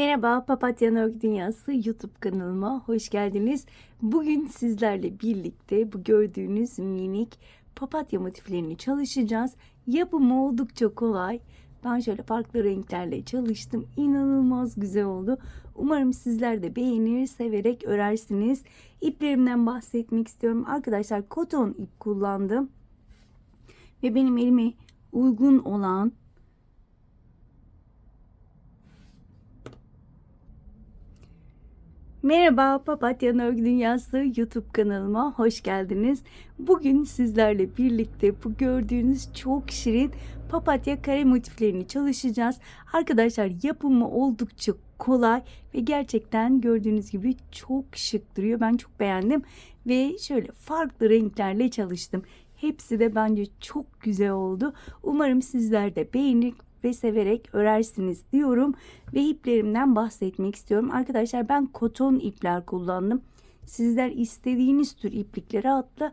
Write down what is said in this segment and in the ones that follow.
Merhaba Papatya Örgü Dünyası YouTube kanalıma hoş geldiniz. Bugün sizlerle birlikte bu gördüğünüz minik papatya motiflerini çalışacağız. Yapımı oldukça kolay. Ben şöyle farklı renklerle çalıştım. İnanılmaz güzel oldu. Umarım sizler de beğenir, severek örersiniz. İplerimden bahsetmek istiyorum. Arkadaşlar koton ip kullandım. Ve benim elime uygun olan Merhaba Papatya Örgü Dünyası YouTube kanalıma hoş geldiniz. Bugün sizlerle birlikte bu gördüğünüz çok şirin papatya kare motiflerini çalışacağız. Arkadaşlar yapımı oldukça kolay ve gerçekten gördüğünüz gibi çok şık duruyor. Ben çok beğendim ve şöyle farklı renklerle çalıştım. Hepsi de bence çok güzel oldu. Umarım sizler de beğenir ve severek örersiniz diyorum ve iplerimden bahsetmek istiyorum. Arkadaşlar ben koton ipler kullandım. Sizler istediğiniz tür iplikleri atla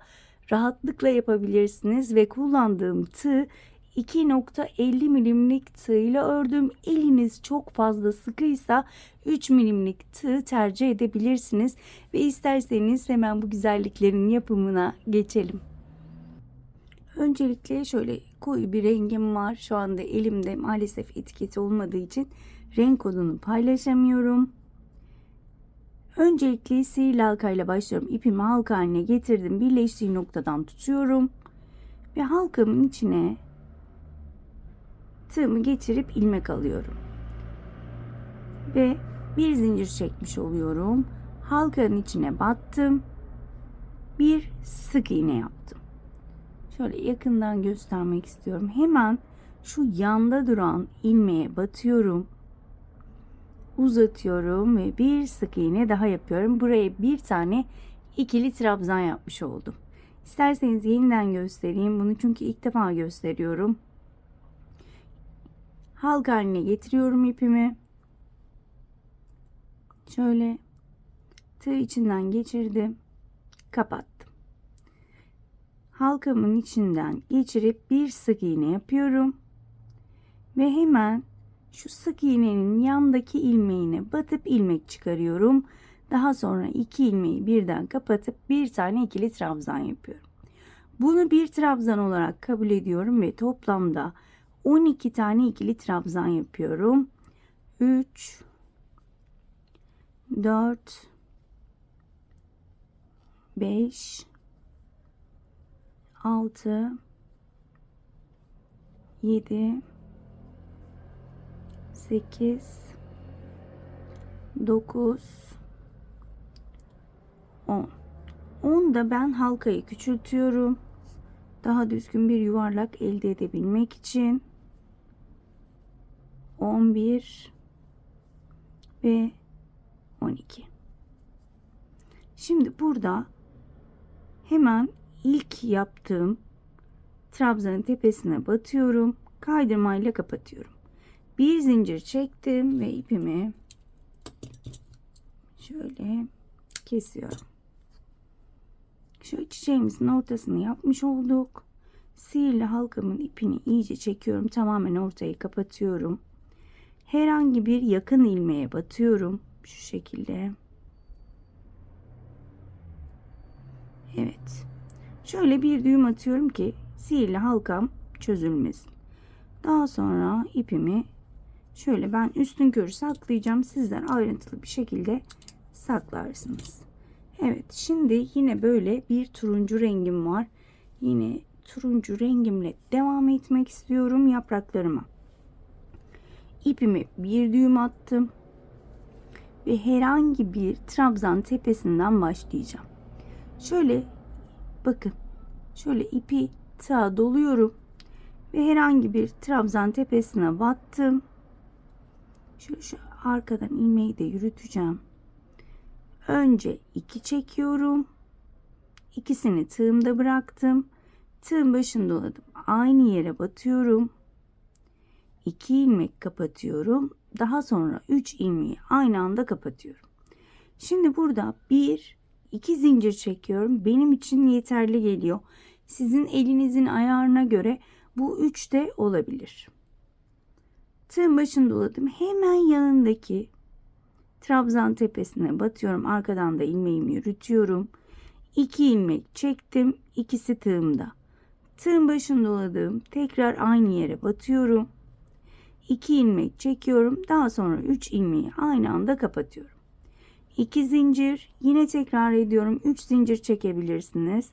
rahatlıkla yapabilirsiniz ve kullandığım tığ 2.50 milimlik tığ ile ördüm. Eliniz çok fazla sıkıysa 3 milimlik tığ tercih edebilirsiniz ve isterseniz hemen bu güzelliklerin yapımına geçelim. Öncelikle şöyle koyu bir rengim var. Şu anda elimde maalesef etiketi olmadığı için renk kodunu paylaşamıyorum. Öncelikle sihirli halka ile başlıyorum. İpimi halka haline getirdim. Birleştiği noktadan tutuyorum. Ve halkamın içine tığımı geçirip ilmek alıyorum. Ve bir zincir çekmiş oluyorum. Halkanın içine battım. Bir sık iğne yaptım. Şöyle yakından göstermek istiyorum. Hemen şu yanda duran ilmeğe batıyorum. Uzatıyorum ve bir sık iğne daha yapıyorum. Buraya bir tane ikili trabzan yapmış oldum. İsterseniz yeniden göstereyim bunu çünkü ilk defa gösteriyorum. Halka haline getiriyorum ipimi. Şöyle tığ içinden geçirdim. Kapattım halkamın içinden geçirip bir sık iğne yapıyorum. Ve hemen şu sık iğnenin yandaki ilmeğine batıp ilmek çıkarıyorum. Daha sonra iki ilmeği birden kapatıp bir tane ikili trabzan yapıyorum. Bunu bir trabzan olarak kabul ediyorum ve toplamda 12 tane ikili trabzan yapıyorum. 3 4 5 6 7 8 9 10 10 da ben halkayı küçültüyorum. Daha düzgün bir yuvarlak elde edebilmek için 11 ve 12. Şimdi burada hemen ilk yaptığım trabzanın tepesine batıyorum. Kaydırmayla kapatıyorum. Bir zincir çektim ve ipimi şöyle kesiyorum. Şu çiçeğimizin ortasını yapmış olduk. Sihirli halkamın ipini iyice çekiyorum. Tamamen ortayı kapatıyorum. Herhangi bir yakın ilmeğe batıyorum. Şu şekilde. Evet. Şöyle bir düğüm atıyorum ki sihirli halkam çözülmesin. Daha sonra ipimi şöyle ben üstün körü saklayacağım. Sizler ayrıntılı bir şekilde saklarsınız. Evet şimdi yine böyle bir turuncu rengim var. Yine turuncu rengimle devam etmek istiyorum yapraklarıma. İpimi bir düğüm attım. Ve herhangi bir trabzan tepesinden başlayacağım. Şöyle Bakın şöyle ipi tığa doluyorum ve herhangi bir trabzan tepesine battım. Şu, şu arkadan ilmeği de yürüteceğim. Önce iki çekiyorum. İkisini tığımda bıraktım. Tığın başını doladım. Aynı yere batıyorum. 2 ilmek kapatıyorum. Daha sonra 3 ilmeği aynı anda kapatıyorum. Şimdi burada 1 2 zincir çekiyorum. Benim için yeterli geliyor. Sizin elinizin ayarına göre bu 3 de olabilir. Tığın başını doladım. Hemen yanındaki trabzan tepesine batıyorum. Arkadan da ilmeğimi yürütüyorum. 2 ilmek çektim. İkisi tığımda. Tığın başını doladım. Tekrar aynı yere batıyorum. 2 ilmek çekiyorum. Daha sonra 3 ilmeği aynı anda kapatıyorum. 2 zincir. Yine tekrar ediyorum. 3 zincir çekebilirsiniz.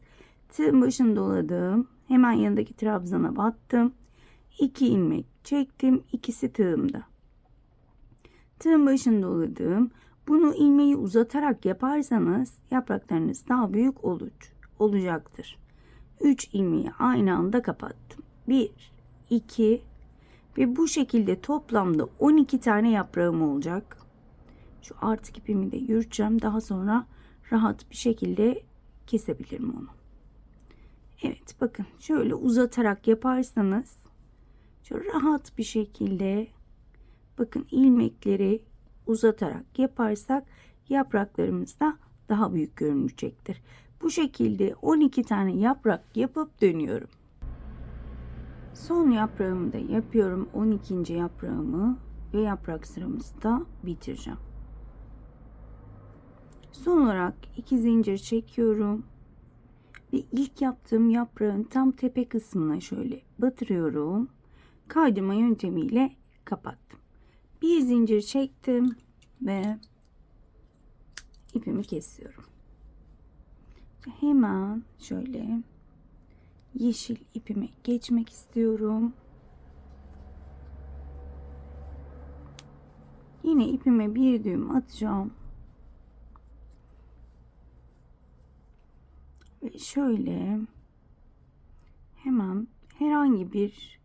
Tığın başını doladım. Hemen yanındaki trabzana battım. 2 ilmek çektim. İkisi tığımda. Tığın başını doladım. Bunu ilmeği uzatarak yaparsanız yapraklarınız daha büyük olur, olacaktır. 3 ilmeği aynı anda kapattım. 1, 2 ve bu şekilde toplamda 12 tane yaprağım olacak. Şu artık ipimi de yürüteceğim. Daha sonra rahat bir şekilde kesebilirim onu. Evet bakın şöyle uzatarak yaparsanız şöyle rahat bir şekilde bakın ilmekleri uzatarak yaparsak yapraklarımız da daha büyük görünecektir. Bu şekilde 12 tane yaprak yapıp dönüyorum. Son yaprağımı da yapıyorum. 12. yaprağımı ve yaprak sıramızı da bitireceğim. Son olarak iki zincir çekiyorum. Ve ilk yaptığım yaprağın tam tepe kısmına şöyle batırıyorum. Kaydırma yöntemiyle kapattım. Bir zincir çektim ve ipimi kesiyorum. Hemen şöyle yeşil ipime geçmek istiyorum. Yine ipime bir düğüm atacağım. Şöyle hemen herhangi bir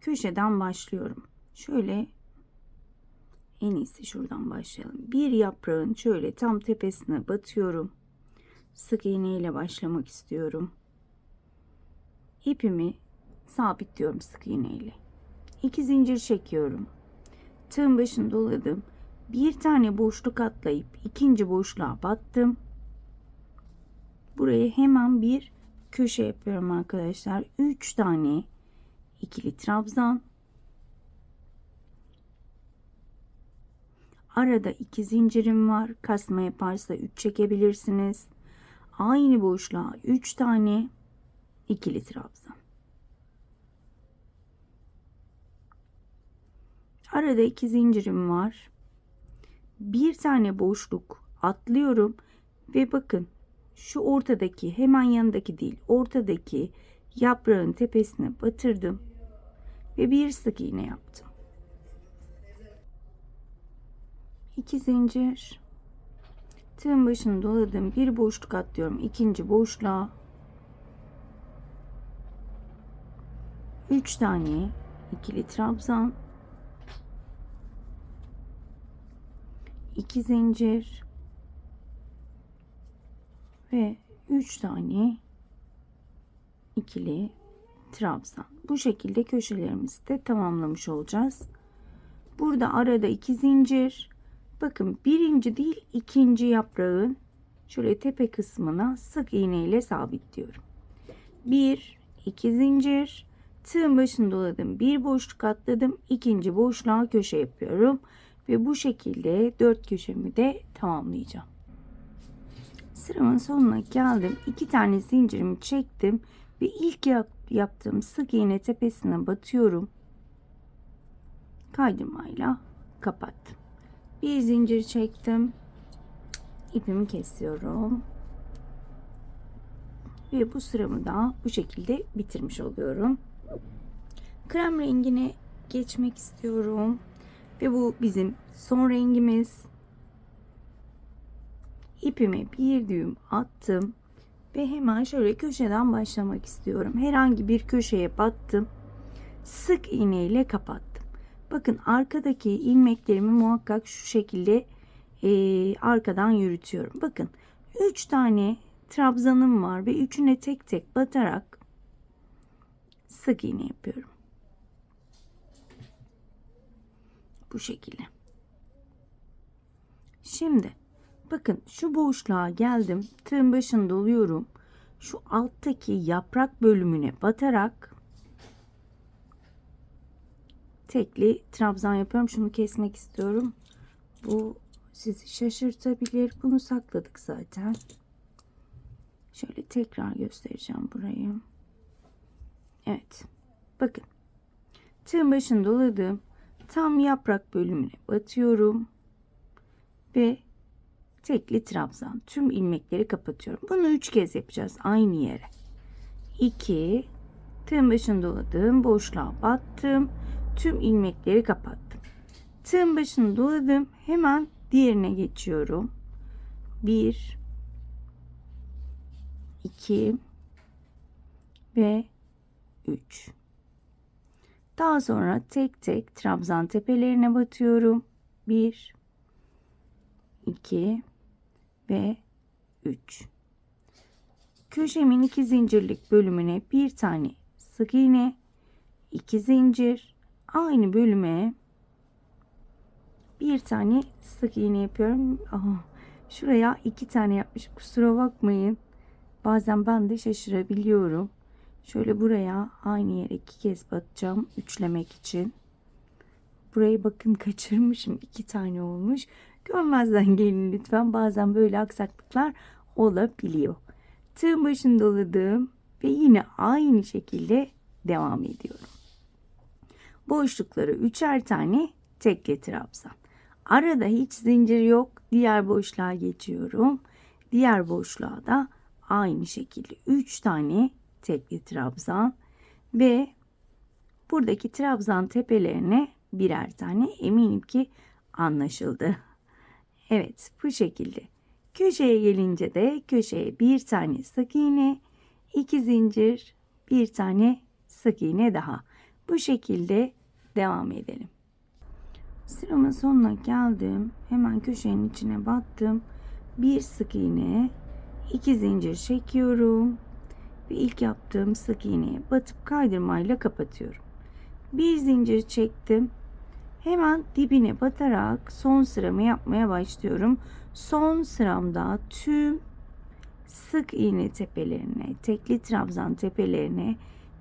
köşeden başlıyorum. Şöyle en iyisi şuradan başlayalım. Bir yaprağın şöyle tam tepesine batıyorum. Sık iğne ile başlamak istiyorum. İpimi sabitliyorum sık iğne ile. İki zincir çekiyorum. Tığın başını doladım. Bir tane boşluk atlayıp ikinci boşluğa battım. Buraya hemen bir köşe yapıyorum arkadaşlar. 3 tane ikili trabzan. Arada iki zincirim var. Kasma yaparsa 3 çekebilirsiniz. Aynı boşluğa 3 tane ikili trabzan. Arada iki zincirim var. Bir tane boşluk atlıyorum ve bakın şu ortadaki hemen yanındaki değil ortadaki yaprağın tepesine batırdım ve bir sık iğne yaptım. İki zincir. Tığın başını doladım bir boşluk atlıyorum ikinci boşluğa. Üç tane ikili trabzan iki zincir ve 3 tane ikili trabzan. Bu şekilde köşelerimizi de tamamlamış olacağız. Burada arada iki zincir. Bakın birinci değil ikinci yaprağın şöyle tepe kısmına sık iğne ile sabitliyorum. Bir, iki zincir. Tığın başını doladım. Bir boşluk atladım. ikinci boşluğa köşe yapıyorum. Ve bu şekilde dört köşemi de tamamlayacağım. Sıramın sonuna geldim. İki tane zincirimi çektim ve ilk yap yaptığım sık iğne tepesine batıyorum. Kaydırmayla kapattım. Bir zincir çektim. İpimi kesiyorum. Ve bu sıramı da bu şekilde bitirmiş oluyorum. Krem rengine geçmek istiyorum. Ve bu bizim son rengimiz ipime bir düğüm attım ve hemen şöyle köşeden başlamak istiyorum. Herhangi bir köşeye battım. Sık iğne ile kapattım. Bakın arkadaki ilmeklerimi muhakkak şu şekilde e, arkadan yürütüyorum. Bakın 3 tane trabzanım var ve üçüne tek tek batarak sık iğne yapıyorum. Bu şekilde. Şimdi Bakın şu boşluğa geldim. Tığın başını doluyorum. Şu alttaki yaprak bölümüne batarak tekli trabzan yapıyorum. Şunu kesmek istiyorum. Bu sizi şaşırtabilir. Bunu sakladık zaten. Şöyle tekrar göstereceğim burayı. Evet. Bakın. Tığın başını doladım. Tam yaprak bölümüne batıyorum. Ve tekli trabzan. Tüm ilmekleri kapatıyorum. Bunu üç kez yapacağız aynı yere. 2 tığın başını doladım. Boşluğa battım. Tüm ilmekleri kapattım. Tığın başını doladım. Hemen diğerine geçiyorum. 1 2 ve 3 daha sonra tek tek trabzan tepelerine batıyorum. 1 2 ve 3 köşemin iki zincirlik bölümüne bir tane sık iğne, iki zincir, aynı bölüme bir tane sık iğne yapıyorum. Aha, şuraya iki tane yapmışım. Kusura bakmayın. Bazen ben de şaşırabiliyorum. Şöyle buraya aynı yere iki kez batacağım üçlemek için. Burayı bakın kaçırmışım. iki tane olmuş. Görmezden gelin lütfen. Bazen böyle aksaklıklar olabiliyor. Tığın başını doladım ve yine aynı şekilde devam ediyorum. Boşlukları üçer tane tekli trabzan. Arada hiç zincir yok. Diğer boşluğa geçiyorum. Diğer boşluğa da aynı şekilde 3 tane tekli trabzan ve buradaki trabzan tepelerine birer tane eminim ki anlaşıldı. Evet bu şekilde. Köşeye gelince de köşeye bir tane sık iğne, iki zincir, bir tane sık iğne daha. Bu şekilde devam edelim. Sıramın sonuna geldim. Hemen köşenin içine battım. Bir sık iğne, iki zincir çekiyorum ve ilk yaptığım sık iğneye batıp kaydırmayla kapatıyorum. Bir zincir çektim. Hemen dibine batarak son sıramı yapmaya başlıyorum. Son sıramda tüm sık iğne tepelerine, tekli trabzan tepelerine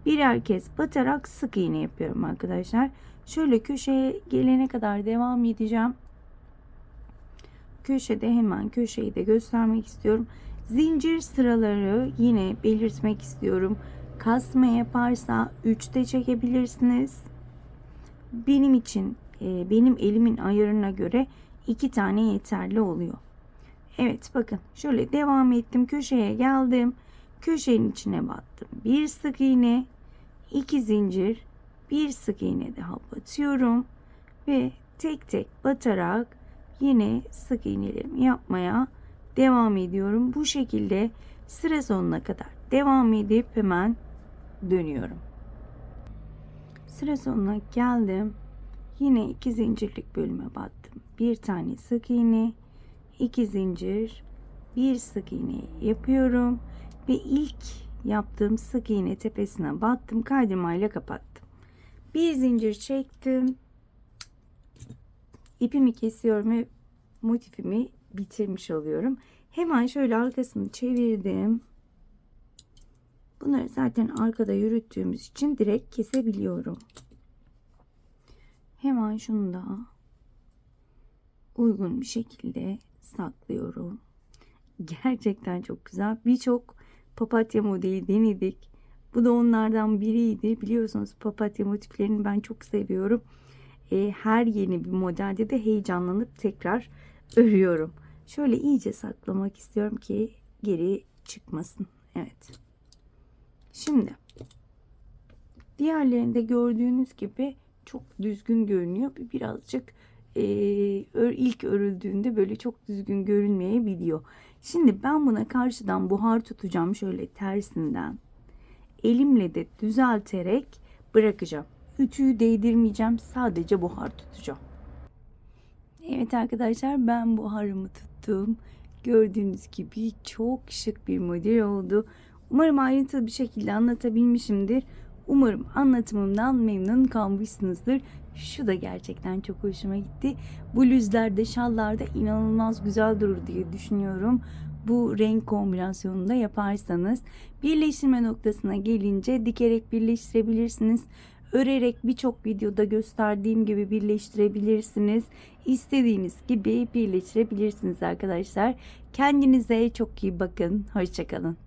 birer kez batarak sık iğne yapıyorum arkadaşlar. Şöyle köşeye gelene kadar devam edeceğim. Köşede hemen köşeyi de göstermek istiyorum. Zincir sıraları yine belirtmek istiyorum. Kasma yaparsa 3'te çekebilirsiniz. Benim için e, benim elimin ayarına göre 2 tane yeterli oluyor. Evet bakın şöyle devam ettim köşeye geldim. Köşenin içine battım. Bir sık iğne, iki zincir, bir sık iğne daha batıyorum ve tek tek batarak yine sık iğnelerimi yapmaya devam ediyorum. Bu şekilde sıra sonuna kadar devam edip hemen dönüyorum. Sıra sonuna geldim. Yine iki zincirlik bölüme battım. Bir tane sık iğne, iki zincir, bir sık iğne yapıyorum ve ilk yaptığım sık iğne tepesine battım, kaydırmayla kapattım. Bir zincir çektim. İpimi kesiyorum ve motifimi bitirmiş oluyorum. Hemen şöyle arkasını çevirdim. Bunları zaten arkada yürüttüğümüz için direkt kesebiliyorum. Hemen şunu da uygun bir şekilde saklıyorum. Gerçekten çok güzel. Birçok papatya modeli denedik. Bu da onlardan biriydi. Biliyorsunuz papatya motiflerini ben çok seviyorum. E, her yeni bir modelde de heyecanlanıp tekrar örüyorum. Şöyle iyice saklamak istiyorum ki geri çıkmasın. Evet. Şimdi diğerlerinde gördüğünüz gibi çok düzgün görünüyor. Birazcık e, ilk örüldüğünde böyle çok düzgün görünmeyebiliyor. Şimdi ben buna karşıdan buhar tutacağım şöyle tersinden. Elimle de düzelterek bırakacağım. Ütüyü değdirmeyeceğim. Sadece buhar tutacağım. Evet arkadaşlar ben buharımı tuttum. Gördüğünüz gibi çok şık bir model oldu. Umarım ayrıntılı bir şekilde anlatabilmişimdir. Umarım anlatımımdan memnun kalmışsınızdır. Şu da gerçekten çok hoşuma gitti. Bluzlarda, şallarda inanılmaz güzel durur diye düşünüyorum. Bu renk kombinasyonunda yaparsanız birleştirme noktasına gelince dikerek birleştirebilirsiniz. örerek birçok videoda gösterdiğim gibi birleştirebilirsiniz. İstediğiniz gibi birleştirebilirsiniz arkadaşlar. Kendinize çok iyi bakın. Hoşçakalın.